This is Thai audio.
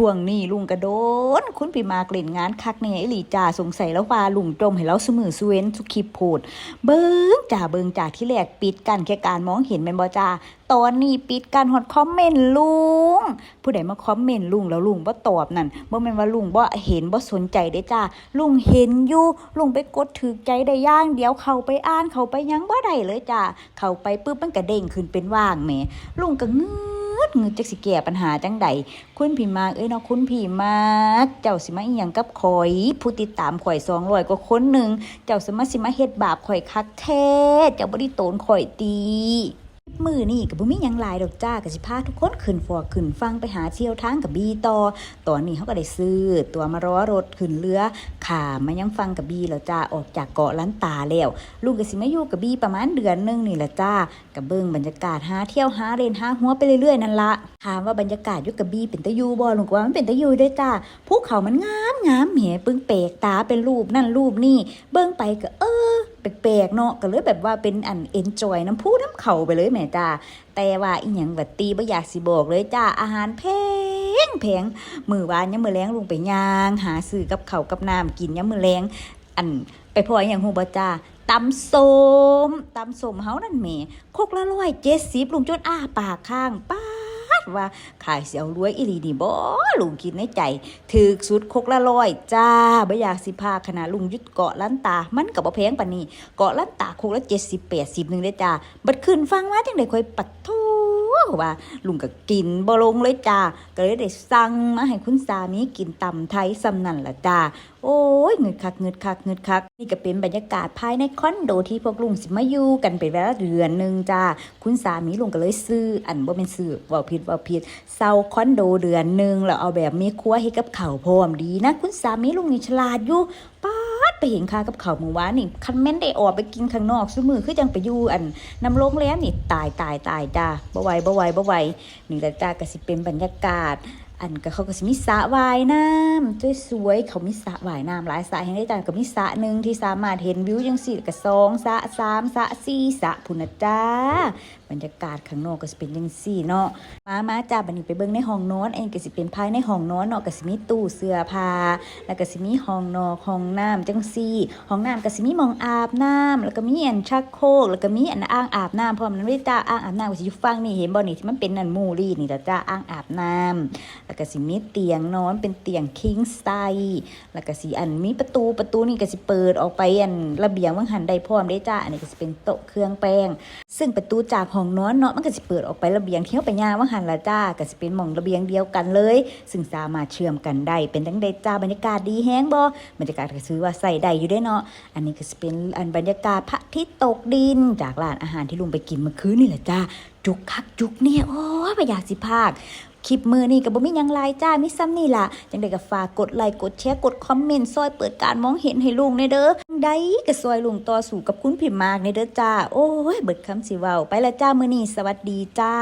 ช่วงนี้ลุงกระโดน คุณปีมากเล่นงานคักเนี่ยไอหลีจ่าสงสัยแล้วว่าลุงจมให้เราเสมอสเวนสุขีโพดเบิ้งจ่าเบิ้งจากที่แรกปิดกันแค่การมองเห็นแมนบ่จ่าตอนนี้ปิดการฮอดคอมเมนต์ลุง ผู้ใดมาคอมเมนต์ลุงแล้วลุงบ่ตอบนั่นบ่แม่นว่าลุงบ่เห็นบ่สนใจเด้จ้าลุงเห็นอยู่ลุงไปกดถูกใจได้ย่าง เดียวเข้าไปอ่านเข้าไปยังบ่ได้เลยจ้าเข้าไปปึ๊บมันก็เด้งขึ้นเป็นว่างแหมลุงก็งื้อ เงืดจักสิแก้ปัญหาจังใดคุณพี่มากเอ้ยเนาะคุณพี่มากเจ้าสิมาอีหยังกับข่อย ผู้ติดตามข่อย200กว่าคนหนึ่งเจ้าสมาสิมาเฮ็ดบาปข่อยคักแท้เจ้าบ่ได้โตนข่อยตี มือนี่กับบุมียังลายดอกจ้ากับสิพาทุกคนขึ้นฟอขึ้นฟังไปหาเที่ยวทางกับบีต่อตอนนี้เขาก็ได้ซื้อ ตัวมารอรถขึ้นเรือขามายังฟังกับบีแล้วจ้าออกจากเกาะล้านตาแล้วลูกกับสิมาอยู่กับบีประมาณเดือนหนึงนี่แหละจ้ากับเบิ้งบรรยากาศหาเที่ยวหาเรนหาหัวไปเรื่อยๆนั่นละถามว่าบรรยากาศอยู่กับบีเป็นตะยูบ่ลุงกว่ามันเป็นตะยูด้วยจ้าภูเขามันงามงามแหมปึ้งเปกตาเป็นรูปนั่นรูปนี่ เบิ้งไปก็เออ แปลกๆเนาะก็เลยแบบว่าเป็นอันเอนจอยน้ำพุน้ำเข่าไปเลยแม่จ้าแต่ว่าอีหยังแบบตีบ่อยากสิบอกเลยจ้าอาหารแพงแพงมือวานยามมือแรงลุงไปย่าง หาซื้อกับเขากับน้ำกินยามมือแรงอันไปพออหย่างฮู้บ่จ้าตำสมตำสมเฮานั่นแม่คกละร้อยเจ็ดสิบลุงจนอ้าปากข้างป้า ว่าขายเสียวรวยอีหลีนี่บ่ลุงคิดในใจถือสุดคกละร้อยจ้าบ่อยากสิพาคณะลุงยุดเกาะล้านตา มันกับบ่แพงปานนี้เกาะล้านตาคกละเจ็ดสิบแปดสิบหนึ่งเด้จ้าบัดขึ้นฟังมาจังได๋ค่อยปัดทู ว่า ลุงก็กินบ่ลงเลยจ้าก็เลยได้สั่งมาให้คุณสามีกินตำไทยซำนั่นละจ้าโอ้ยเงึดคักเงึดคักเงึดคัก นี่ก็เป็นบรรยากาศภายในคอนโดที่พวกลุงสิมาอยู่กันเป็นเวลาเดือนหนึ่งจ้าคุณสามีลุงก็เลยซื้ออันบ่แม่นซื้อว้าผิดว้าผิดเซาคอนโดเดือนหนึ่งแล้วเอาแบบมีครัวให้กับเขาพร้อมดีนะ คุณสามีลุงนี่ฉลาดอยู่ป้า เห็นค่ากับเขาเมื่อวานนี่คันแม่นได้ออกไปกินข้างนอกซุมือคือจังไปอยู่อันน้ำลงแล้วนี่ตายตายตายจ้าบ่ไหวบ่ไหวบ่ไหวนี่แหละจ้าก็สิเป็นบรรยากาศ อันก็เขาก็สิมีสระว่ายน้ำสวยๆเขามีสระว่ายน้ำหลายสระให้ได้จ้าก็มีสระหนึ่งที่สามารถเห็นวิวจังสี่ก็สองสระสามสระสี่สระพุนจ้าบรรยากาศข้างนอกก็สิเป็นจังซี่เนาะมามาจ้าบัดนี้ไปเบิ่งในห้องนอนเองก็สิเป็นภายในห้องนอนเนาะก็สิมีตู้เสื้อผ้าแล้วก็สิมีห้องนอกห้องน้ำจังซี่ห้องน้ำก็สิมีมองอาบน้ำแล้วก็มีอันชักโครกแล้วก็มีอันอ่างอาบน้ำพร้อมนั้นด้วยจ้าอ่างอาบน้ำก็สิอยู่ฝั่งนี่เห็นบ่นี่ที่มันเป็นนันมูลี่นี่ล่ะจ้าอ่างอาบน้ำแล้วก็สิมีเตียงนอนเป็นเตียง king size แล้วก็สิอันมีประตูประตูนี่ก็สิเปิดออกไปอันระเบียงว่างหันได้พร้อมได้จ้าอันนี้ก็สิเป็นโต๊ะเครื่องแป้ง ซึ่งประตูจากห้องนอนเนาะมันก็สิเปิดออกไประเบียงเที่ยวไปย่างว่าหันละจ้าก็สิเป็นหม่องระเบียงเดียวกันเลย ซึ่งสามารถเชื่อมกันได้เป็นทั้งได้จ้าบรรยากาศดีแฮงบ่บรรยากาศก็ซื้อว่าใส่ได้อยู่ได้เนาะอันนี้ก็สิเป็นอันบรรยากาศพระอาทิตย์ตกดิน จากร้านอาหารที่ลุงไปกินเมื่อคืนนี่แหละจ้า จุกคักจุกเนี่ยโอ้ยบ่อยากสิพากคลิปมือนี่กับบ่มียังไลายจ้ามิซ้ำนี่ล่ะจังได้กับฝากกดไลค์กดแชร์กดคอมเมนต์ซอยเปิดการมองเห็นให้ลุงในเด้อได้ก็ซอยลุงต่อสู่กับคุณพิมมากในเด้อจ้า โอ้ยเบิดคำสิเว้าไปละจ้ามือนี่สวัสดีจ้า